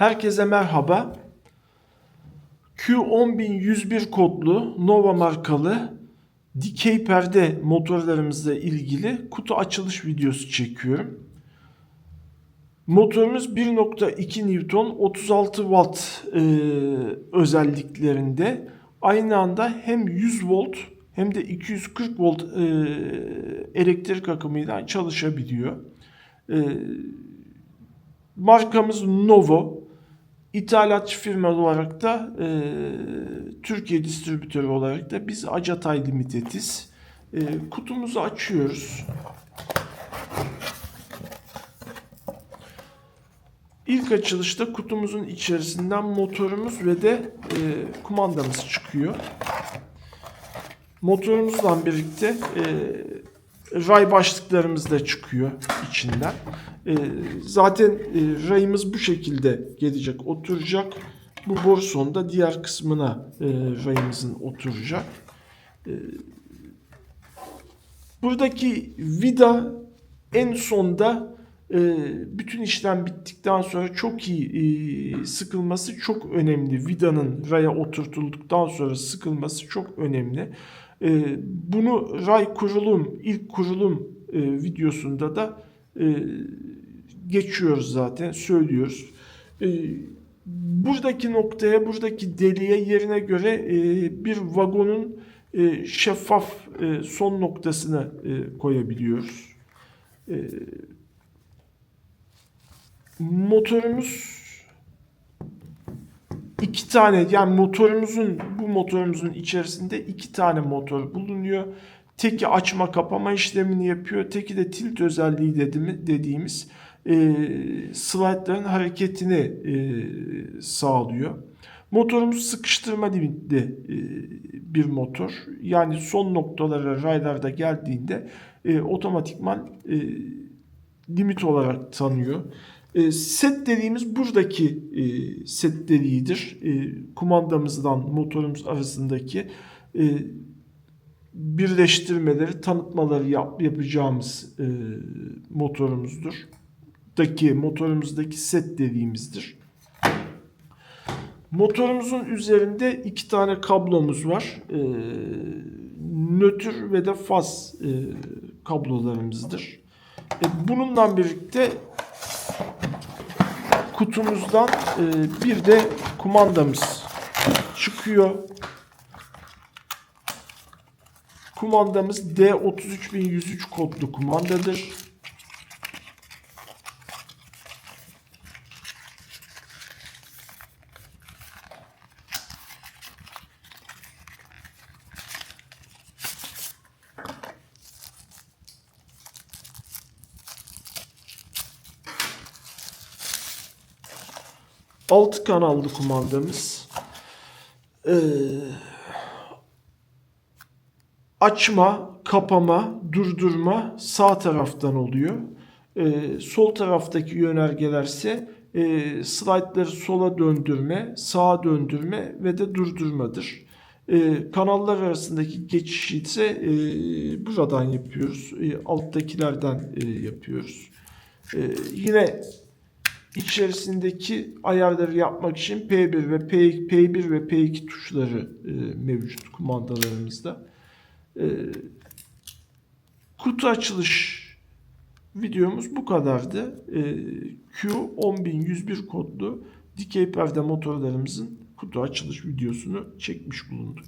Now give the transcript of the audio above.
Herkese merhaba. Q10101 kodlu Nova markalı dikey perde motorlarımızla ilgili kutu açılış videosu çekiyorum. Motorumuz 1.2 Newton 36 Watt e, özelliklerinde aynı anda hem 100 volt hem de 240 volt e, elektrik akımıyla çalışabiliyor. E, markamız Novo. İthalatçı firma olarak da e, Türkiye distribütörü olarak da biz Acatay Limited'iz. E, kutumuzu açıyoruz. İlk açılışta kutumuzun içerisinden motorumuz ve de e, kumandamız çıkıyor. Motorumuzla birlikte e, ray başlıklarımız da çıkıyor içinden. E, zaten e, rayımız bu şekilde gelecek, oturacak. Bu boru sonunda diğer kısmına e, rayımızın oturacak. E, buradaki vida en sonda e, bütün işlem bittikten sonra çok iyi sıkılması çok önemli. Vidanın raya oturtulduktan sonra sıkılması çok önemli. E, bunu ray kurulum, ilk kurulum e, videosunda da e, geçiyoruz zaten, söylüyoruz. E, buradaki noktaya, buradaki deliğe yerine göre e, bir vagonun e, şeffaf e, son noktasına e, koyabiliyoruz. E, motorumuz iki tane yani motorumuzun bu motorumuzun içerisinde iki tane motor bulunuyor. Teki açma kapama işlemini yapıyor. Teki de tilt özelliği dediğimiz, e, slide'ların hareketini e, sağlıyor. Motorumuz sıkıştırma limitli e, bir motor. Yani son noktalara raylarda geldiğinde e, otomatikman e, limit olarak tanıyor. E, set dediğimiz buradaki e, set deliğidir. E, kumandamızdan motorumuz arasındaki e, birleştirmeleri, tanıtmaları yap, yapacağımız e, motorumuzdur. Daki motorumuzdaki set dediğimizdir. Motorumuzun üzerinde iki tane kablomuz var. E, nötr ve de faz e, kablolarımızdır. E, bununla birlikte kutumuzdan e, bir de kumandamız çıkıyor. Kumandamız D33103 kodlu kumandadır. Altı kanallı kumandamız. Ee, açma, kapama, durdurma sağ taraftan oluyor. Ee, sol taraftaki yönergelerse e, slide'ları sola döndürme, sağa döndürme ve de durdurmadır. Ee, kanallar arasındaki geçişi ise e, buradan yapıyoruz. E, alttakilerden e, yapıyoruz. E, yine içerisindeki ayarları yapmak için P1 ve P, P1 ve P2 tuşları e, mevcut kumandalarımızda. E, kutu açılış videomuz bu kadardı. E, Q10101 kodlu dikey perde motorlarımızın kutu açılış videosunu çekmiş bulunduk.